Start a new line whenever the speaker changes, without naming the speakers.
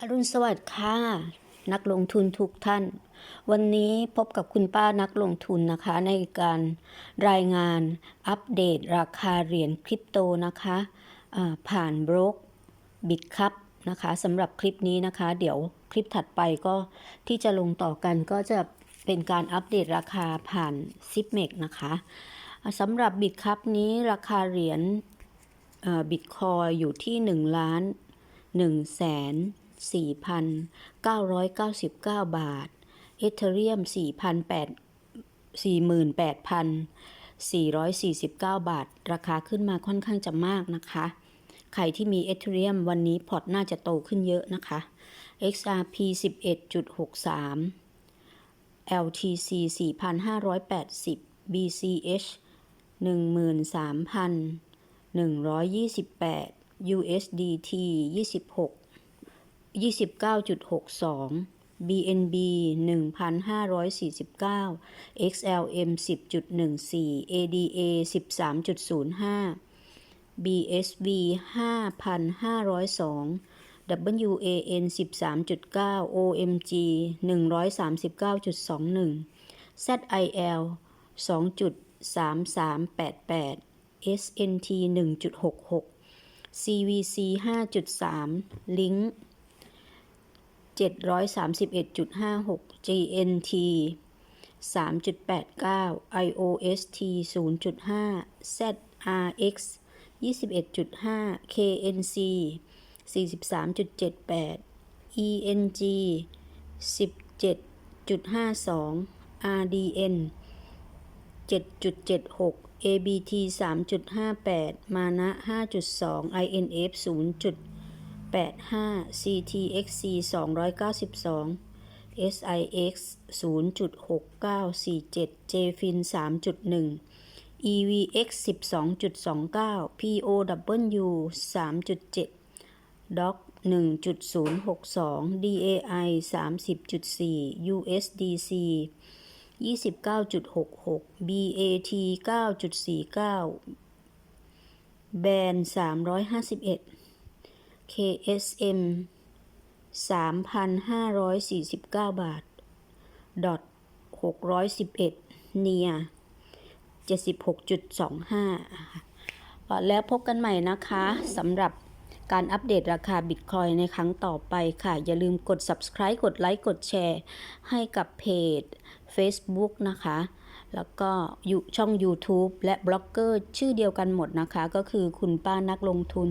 อรุณสวัสดิ์ค่ะ นักลงทุนทุกท่าน วันนี้พบกับคุณป้านักลงทุนนะคะ ในการรายงานอัปเดตราคาเหรียญคริปโตนะคะผ่านบล็อกบิตคัพนะคะสำหรับคลิปนี้นะคะ เดี๋ยวคลิปถัดไปก็ที่จะลงต่อกันก็จะเป็นการอัปเดตราคาผ่านซิปเมกนะคะสำหรับบิตคัพนี้ราคาเหรียญบิตคอยอยู่ที่1ล้าน1แสน 4,999 บาท เอเธเรียม 48,449 บาท ราคาขึ้นมาค่อนข้างจะมากนะคะ ใครที่มีเอเธเรียมวันนี้พอร์ตน่าจะโตขึ้นเยอะนะคะ XRP 11.63 LTC 4,580 BCH 13,128 USDT 26 29.62 BNB 1,549 XLM 10.14 ADA 13.05 BSV 5,502 WAN 13.9 OMG 139.21 ZIL 2.3388 SNT 1.66 CVC 5.3 Link 731.56 GNT 3.89 IOST 0.5 ZRX 21.5 KNC 43.78 ENG 17.52 RDN 7.76 ABT 3.58 มานะ 5.2 INF 85 CTXC 292 SIX 0.6947 JFIN 3.1 EVX 12.29 POW 3.7 DOC 1.062 DAI 30.4 USDC 29.66 BAT 9.49 แบน351 KSM 3,549 บาท ดอท611 เนีย76.25 แล้วพบกันใหม่นะคะสำหรับการอัปเดตราคาบิตคอยในครั้งต่อไปค่ะ อย่าลืมกด subscribe กดไลค์ กดแชร์ ให้กับเพจ Facebook นะคะ แล้วก็อยู่ช่อง YouTube และบล็อกเกอร์ชื่อเดียวกันหมดนะคะ ก็คือคุณป้านักลงทุน